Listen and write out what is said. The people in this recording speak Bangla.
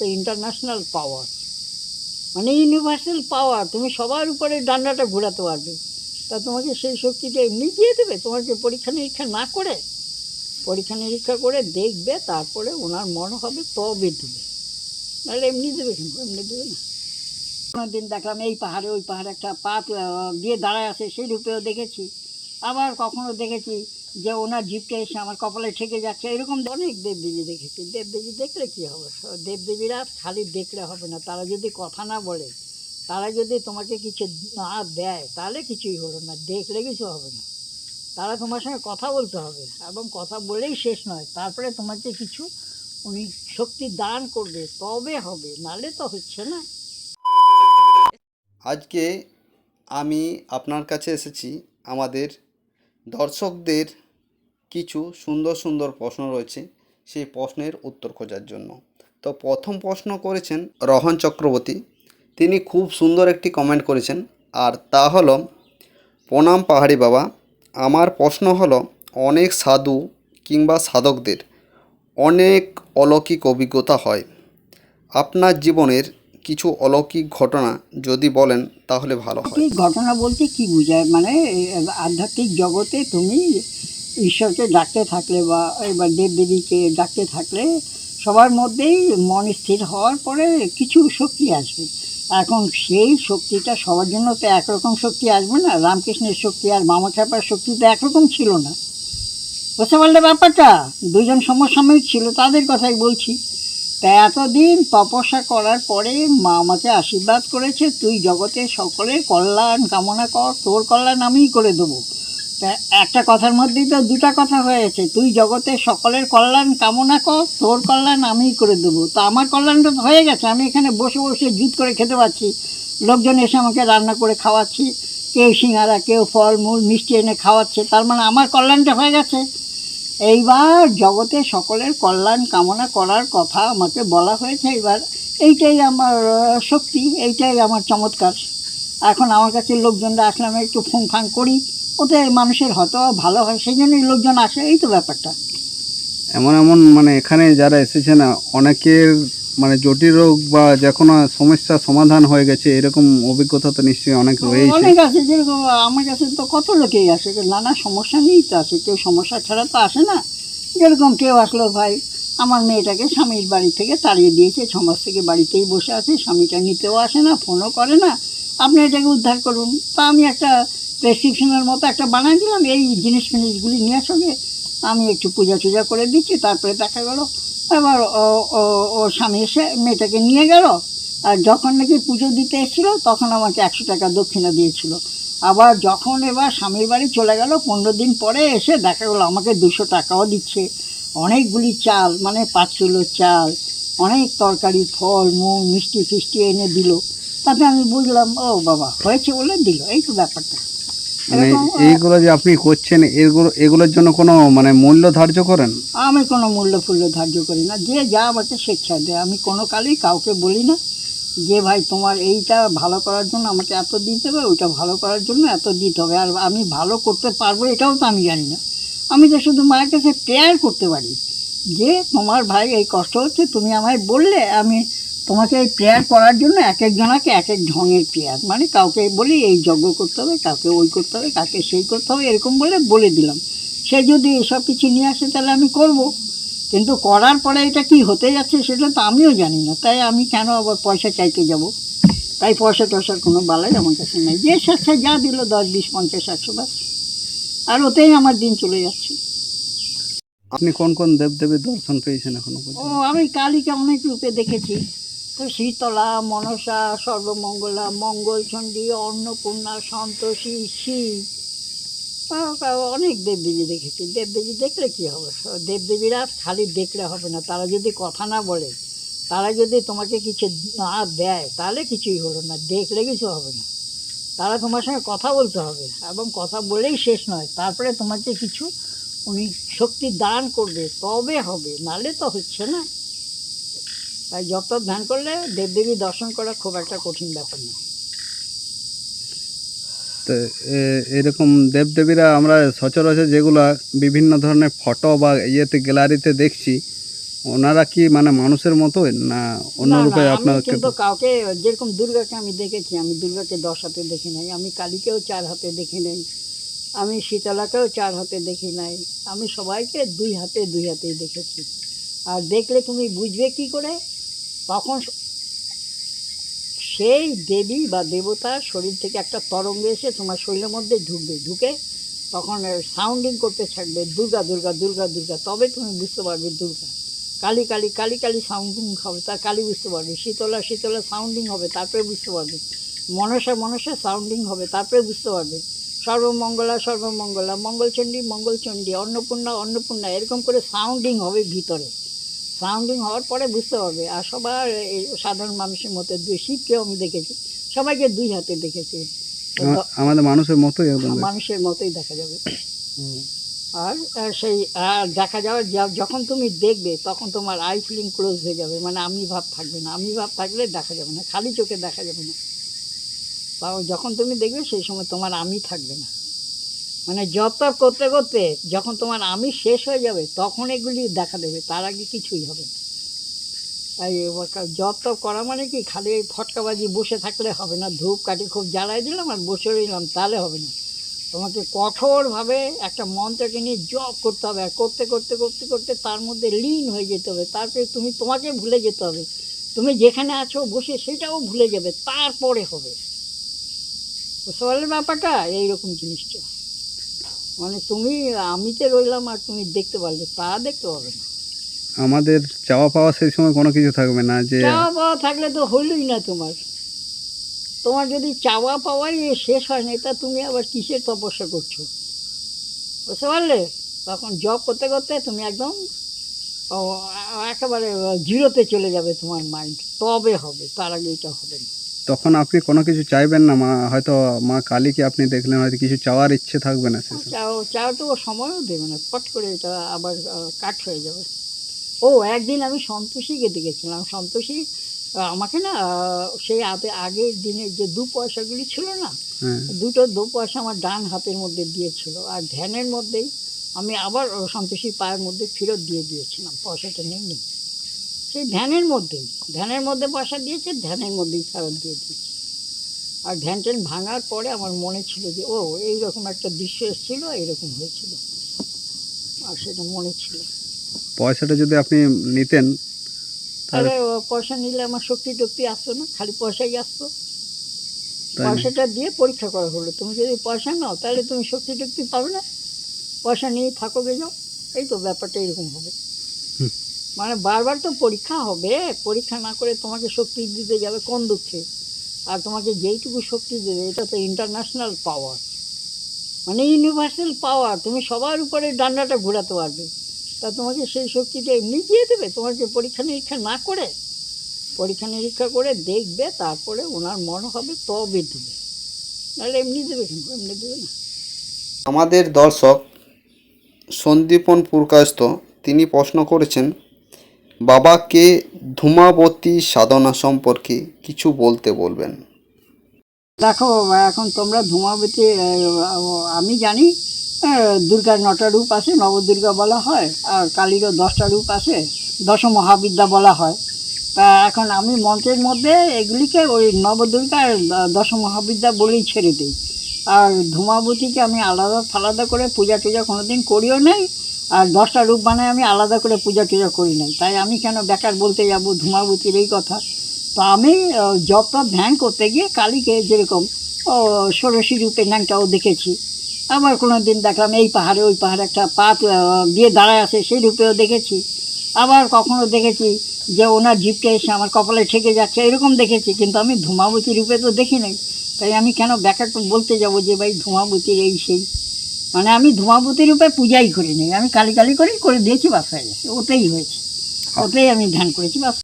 তো ইন্টারন্যাশনাল পাওয়ার মানে ইউনিভার্সাল পাওয়ার তুমি সবার উপরে ডান্ডাটা ঘোরাতে পারবে। তা তোমাকে সেই শক্তিটা এমনি দিয়ে দেবে তোমাকে পরীক্ষা নিরীক্ষা না করে, পরীক্ষা নিরীক্ষা করে দেখবে, তারপরে ওনার মনে হবে তবে দেবে নাহলে এমনি দেবে কিন্তু এমনি দেবে না। কোনো দিন দেখলাম এই পাহাড়ে, ওই পাহাড়ে একটা পাত দিয়ে দাঁড়ায় আছে, সেই রূপেও দেখেছি। আবার কখনো দেখেছি যে ওনার জিপটা এসে আমার কপালে ঠেকে যাচ্ছে, এরকম অনেক দেবদেবী দেখেছি। দেবদেবী দেখলে কী হবে? দেবদেবীরা খালি দেখলে হবে না। তারা যদি কথা না বলে, তারা যদি তোমাকে কিছু না দেয়, তাহলে কিছুই হলো না। দেখলে কিছু হবে না। তারা তোমার সঙ্গে কথা বলতে হবে এবং কথা বলেই শেষ নয়। তারপরে তোমাকে কিছু উনি শক্তি দান করবে, তবে হবে, নালে তো হচ্ছে না। আজকে আমি আপনার কাছে এসেছি আমাদের দর্শকদের কিছু সুন্দর সুন্দর প্রশ্ন রয়েছে সেই প্রশ্নের উত্তর খোঁজার জন্য। তো প্রথম প্রশ্ন করেছেন রহন চক্রবর্তী। তিনি খুব সুন্দর একটি কমেন্ট করেছেন। আর তা হলো, প্রণাম পাহাড়ি বাবা, আমার প্রশ্ন হলো, অনেক সাধু কিংবা সাধকদের অনেক অলৌকিক অভিজ্ঞতা হয়। আপনার জীবনের কিছু অলৌকিক ঘটনা যদি বলেন, তাহলে ভালো হয়। ঘটনা বলতে কি বোঝায়? মানে আধ্যাত্মিক জগতে তুমি ঈশ্বরকে ডাকতে থাকলে বা এবার দেবদেবীকে ডাকতে থাকলে সবার মধ্যেই মন স্থির হওয়ার পরে কিছু শক্তি আসবে। এখন সেই শক্তিটা সবার জন্য তো একরকম শক্তি আসবে না। রামকৃষ্ণের শক্তি আর মামা খ্যাপার শক্তি তো একরকম ছিল না। বুঝতে পারলে ব্যাপারটা? দুজন সমসাময়িক ছিল, তাদের কথাই বলছি। তা এতদিন তপস্যা করার পরে মা আমাকে আশীর্বাদ করেছে, তুই জগতে সকলের কল্যাণ কামনা কর, তোর কল্যাণ আমিই করে দেবো। একটা কথার মধ্যেই তো দুটা কথা হয়েছে তুই জগতে সকলের কল্যাণ কামনা কর, তোর কল্যাণ আমিই করে দেবো। তা আমার কল্যাণটা তো হয়ে গেছে, আমি এখানে বসে বসে জুত করে খেতে পাচ্ছি। লোকজন এসে আমাকে রান্না করে খাওয়াচ্ছি, কেউ সিঙ্গারা, কেউ ফল মূল মিষ্টি এনে খাওয়াচ্ছে, তার মানে আমার কল্যাণটা হয়ে গেছে। এইবার জগতে সকলের কল্যাণ কামনা করার কথা আমাকে বলা হয়েছে, এইবার এইটাই আমার শক্তি, এইটাই আমার চমৎকার। এখন আমার কাছে লোকজনরা আসলে আমি একটু ফুং ফাং করি। ওতে মানুষের হয়তো ভালো হয় সেই জন্যই লোকজন আসে এই তো ব্যাপারটা। এমন এমন মানে এখানে যারা এসেছে না অনেকের মানে জটিল রোগ বা যে কোনো সমস্যার সমাধান হয়ে গেছে এরকম অভিজ্ঞতা তো নিশ্চয়ই অনেক রয়েছে অনেক আছে যেরকম আমার কাছে তো কত লোকেই আসে নানা সমস্যা নিয়েই তো আসে কেউ সমস্যা ছাড়া তো আসে না। যেরকম কেউ আসলো ভাই আমার মেয়েটাকে স্বামীর বাড়ি থেকে তাড়িয়ে দিয়েছে ছ মাস থেকে বাড়িতেই বসে আছে স্বামীটা নিতেও আসে না ফোনও করে না। আপনি এটাকে উদ্ধার করুন। তা আমি একটা প্রেসক্রিপশনের মতো একটা বানাই দিলাম, এই জিনিস ফিনিসগুলি নিয়ে সঙ্গে আমি একটু পূজা টুজা করে দিচ্ছি, তারপরে দেখা গেল, এবার ও স্বামী এসে মেয়েটাকে নিয়ে গেল, আর যখন নাকি পুজো দিতে এসেছিল, তখন আমাকে একশো টাকা দক্ষিণা দিয়েছিল। আবার যখন এবার স্বামীর বাড়ি চলে গেল, পনেরো দিন পরে এসে দেখা গেলো আমাকে দুশো টাকাও দিচ্ছে। অনেকগুলি চাল মানে পাঁচ কিলো চাল, অনেক তরকারি, ফল মূল মিষ্টি, ফিষ্টি এনে দিল। তাতে আমি বুঝলাম, ও বাবা, হয়েছে বলে দিল, এই তো ব্যাপারটা। মানে এইগুলো যে আপনি করছেন এগুলো এগুলোর জন্য কোনো মানে মূল্য ধার্য করেন? আমি কোনো মূল্য ফুল্য ধার্য করি না। যে যা আমাকে স্বেচ্ছায় দেয়। আমি কোনো কালেই কাউকে বলি না যে ভাই তোমার এইটা ভালো করার জন্য আমাকে এত দিতে হবে ওইটা ভালো করার জন্য এত দিতে হবে। আর আমি ভালো করতে পারব এটাও তো আমি জানি না। আমি তো শুধু মায়ের কাছে প্রেয়ার করতে পারি যে তোমার ভাই এই কষ্ট হচ্ছে তুমি আমায় বললে আমি তোমাকে এই প্রেয়ার করার জন্য এক একজনাকে এক এক ঢঙের প্রেয়ার। মানে কাউকে বলি এই যজ্ঞ করতে হবে কাউকে ওই করতে হবে কাকে সেই করতে হবে এরকম বলে বলে দিলাম। সে যদি এসব কিছু নিয়ে আসে তাহলে আমি করব। কিন্তু করার পরে এটা কি হতে যাচ্ছে সেটা তো আমিও জানি না। তাই আমি কেন আবার পয়সা চাইতে যাব? তাই পয়সা টয়সার কোনো বালাই আমার কাছে নেই। যে স্বেচ্ছা যা দিল দশ বিশ পঞ্চাশ একশো বাস। আর ওতেই আমার দিন চলে যাচ্ছে। আপনি কোন কোন দেবদেবীর দর্শন পেয়েছেন এখনও ও আমি কালীকে অনেক রূপে দেখেছি। শীতলা, মনসা, সর্বমঙ্গলা মঙ্গলচণ্ডী অন্নপূর্ণা, সন্তোষী, শিব। অনেক দেবদেবী দেখেছি। দেবদেবী দেখলে কী হবে? দেবদেবীরা খালি দেখলে হবে না। তারা যদি কথা না বলে, তারা যদি তোমাকে কিছু না দেয়, তাহলে কিছুই হলো না। দেখলে কিছু হবে না। তারা তোমার সঙ্গে কথা বলতে হবে এবং কথা বলেই শেষ নয়। তারপরে তোমাকে কিছু উনি শক্তি দান করবে, তবে হবে। নালে তো হচ্ছে না। তাই যত ধ্যান করলে দেবদেবী দর্শন করা খুব একটা কঠিন ব্যাপার না। তো এরকম দেবদেবীরা আমরা সচরাচর যেগুলা বিভিন্ন ধরনের ফটো বা ইয়েতে গ্যালারিতে দেখছি ওনারা কি মানে মানুষের মতোই না অন্য রূপে আপনাকে কিন্তু কাউকে যেরকম দুর্গাকে আমি দেখেছি আমি দুর্গাকে দশ হাতে দেখি নাই আমি কালীকেও চার হাতে দেখি নাই আমি শীতলাকেও চার হাতে দেখি নাই আমি সবাইকে দুই হাতে দুই হাতেই দেখেছি। আর দেখলে তুমি বুঝবে কি করে? তখন সেই দেবী বা দেবতার শরীর থেকে একটা তরঙ্গ এসে তোমার শরীরের মধ্যে ঢুকবে। ঢুকে তখন সাউন্ডিং করতে থাকবে, দুর্গা দুর্গা দুর্গা দুর্গা। তবে তুমি বুঝতে পারবে দুর্গা। কালি কালি কালি কালি সাউন্ডিং হবে, তার কালি বুঝতে পারবে। শীতলা শীতলা সাউন্ডিং হবে, তারপরে বুঝতে পারবে। মনসা মনসা সাউন্ডিং হবে, তারপরে বুঝতে পারবে। সর্বমঙ্গলা সর্বমঙ্গলা, মঙ্গলচণ্ডী মঙ্গলচণ্ডী, অন্নপূর্ণা অন্নপূর্ণা, এরকম করে সাউন্ডিং হবে ভিতরে। সাউন্ডিং হওয়ার পরে বুঝতে পারবে। আর সবার এই সাধারণ মানুষের মতো দুই শিবকেও আমি দেখেছি। সবাইকে দুই হাতে দেখেছি। আমাদের মানুষের মতোই একদম মানুষের মতোই দেখা যাবে। আর আর সেই আর দেখা যাওয়ার যা- যখন তুমি দেখবে তখন তোমার আই ফিলিং ক্লোজ হয়ে যাবে। মানে আমি ভাব থাকবে না। আমি ভাব থাকলে দেখা যাবে না। খালি চোখে দেখা যাবে না। তাও যখন তুমি দেখবে সেই সময় তোমার আমি থাকবে না। মানে জব তপ করতে করতে যখন তোমার আমি শেষ হয়ে যাবে, তখন এগুলি দেখা দেবে, তার আগে কিছুই হবে না। তাই জব তপ করা মানে কি, খালি ফটকাবাজি, বসে থাকলে হবে না ধূপ কাঠি খুব জ্বালাই দিলাম আর বসে রইলাম, তাহলে হবে না। তোমাকে কঠোরভাবে একটা মন্ত্রকে নিয়ে জব করতে হবে, আর করতে করতে করতে করতে তার মধ্যে লীন হয়ে যেতে হবে। তারপরে তুমি তোমাকে ভুলে যেতে হবে। তুমি যেখানে আছো, বসে সেটাও ভুলে যাবে, তারপরে হবে। বুঝতে পারলে ব্যাপারটা? এইরকম জিনিসটা। মানে তুমি আমিতে রইলাম আর তুমি দেখতে পারলে তা দেখতে পাবে না। আমাদের চাওয়া পাওয়া সেই সময় কোনো কিছু থাকবে না যে চাওয়া পাওয়া থাকলে তো হইলই না তোমার। তোমার যদি চাওয়া পাওয়াই শেষ হয় না তা তুমি আবার কিসের তপস্যা করছ? বুঝতে পারলে? তখন জব করতে করতে তুমি একদম একেবারে জিরোতে চলে যাবে তোমার মাইন্ড তবে হবে তার আগে এটা হবে না। তখন আপনি কোনো কিছু চাইবেন না মা হয়তো মা কালীকে আপনি দেখলেন হয়তো কিছু চাওয়ার ইচ্ছে থাকবে না সে সময়। চাও চাওয়াটুকু সময়ও দেবে না পট করে এটা আবার কাট হয়ে যাবে। ও একদিন আমি সন্তোষীকে দেখেছিলাম সন্তোষী আমাকে না সেই আগে আগের দিনের যে দু পয়সাগুলি ছিল না হ্যাঁ। দুটো দু পয়সা আমার ডান হাতের মধ্যে দিয়েছিল আর ধ্যানের মধ্যেই আমি আবার ও সন্তোষীর পায়ের মধ্যে ফেরত দিয়ে দিয়েছিলাম পয়সাটা নেই নি সেই ধ্যানের মধ্যেই ধ্যানের মধ্যে পয়সা দিয়েছে ধ্যানের মধ্যেই ফেরত দিয়ে দিয়েছে। আর ধ্যান ট্যান ভাঙার পরে আমার মনে ছিল যে ও এইরকম একটা দৃশ্য এসেছিল এরকম হয়েছিল। আর সেটা মনে ছিল পয়সাটা যদি আপনি নিতেন তাহলে পয়সা নিলে আমার শক্তি টক্তি আসতো না খালি পয়সাই আসতো? পয়সাটা দিয়ে পরীক্ষা করা হলো তুমি যদি পয়সা নাও তাহলে তুমি শক্তি টক্তি পাবে না। পয়সা নিয়ে থাকো গে যাও এই তো ব্যাপারটা এরকম হবে। হুম। মানে বারবার তো পরীক্ষা হবে। পরীক্ষা না করে তোমাকে শক্তি দিতে যাবে কোন দুঃখে? আর তোমাকে যেইটুকু শক্তি দেবে, এটা তো ইন্টারন্যাশনাল পাওয়ার মানে ইউনিভার্সাল পাওয়ার তুমি সবার উপরে ডান্ডাটা ঘোরাতে পারবে। তা তোমাকে সেই শক্তিটা এমনি দিয়ে দেবে, তোমাকে পরীক্ষা নিরীক্ষা না করে? পরীক্ষা নিরীক্ষা করে দেখবে, তারপরে ওনার মন হবে তবে দেবে নাহলে এমনি দেবে কিন্তু এমনি দেবে না। আমাদের দর্শক সন্দীপন পুরকাস্ত তিনি প্রশ্ন করেছেন বাবাকে ধূমাবতী সাধনা সম্পর্কে কিছু বলতে বলবেন। দেখো এখন তোমরা ধূমাবতী আমি জানি দুর্গার নটা রূপ আছে, নবদুর্গা বলা হয়, আর কালীরও দশটা রূপ আছে দশ মহাবিদ্যা বলা হয়। তা এখন আমি মন্ত্রের মধ্যে এগুলিকে ওই নবদুর্গার দশ মহাবিদ্যা বলেই ছেড়ে দিই। আর ধূমাবতীকে আমি আলাদা ফালাদা করে পূজা টুজা কোনোদিন করিও নাই আর দশটা রূপ বানায় আমি আলাদা করে পূজা টুজা করি নাই। তাই আমি কেন বেকার বলতে যাব, ধূমাবতীর এই কথা? তো আমি জপ টপ ধ্যান করতে গিয়ে কালীকে যেরকম, ও, ষোড়শী রূপে ন্যাংটাও দেখেছি। আবার কোনো দিন দেখলাম এই পাহাড়ে ওই পাহাড়ে একটা পাত দিয়ে দাঁড়ায় আছে, সেই রূপেও দেখেছি। আবার কখনো দেখেছি যে ওনার জিপটা এসে আমার কপালে ঠেকে যাচ্ছে, এরকম দেখেছি। কিন্তু আমি ধূমাবতী রূপে তো দেখি নাই। তাই আমি কেন ব্যাখ্যা বলতে যাব যে ভাই ধূমাবতীর এই সেই? মানে আমি ধোঁয়াবতী রূপে পূজাই করিনি আমি কালী কালী করেই করে দিয়েছি বাসায় হয়ে গেছে ওতেই হয়েছে। ওটাই আমি ধ্যান করেছি বাস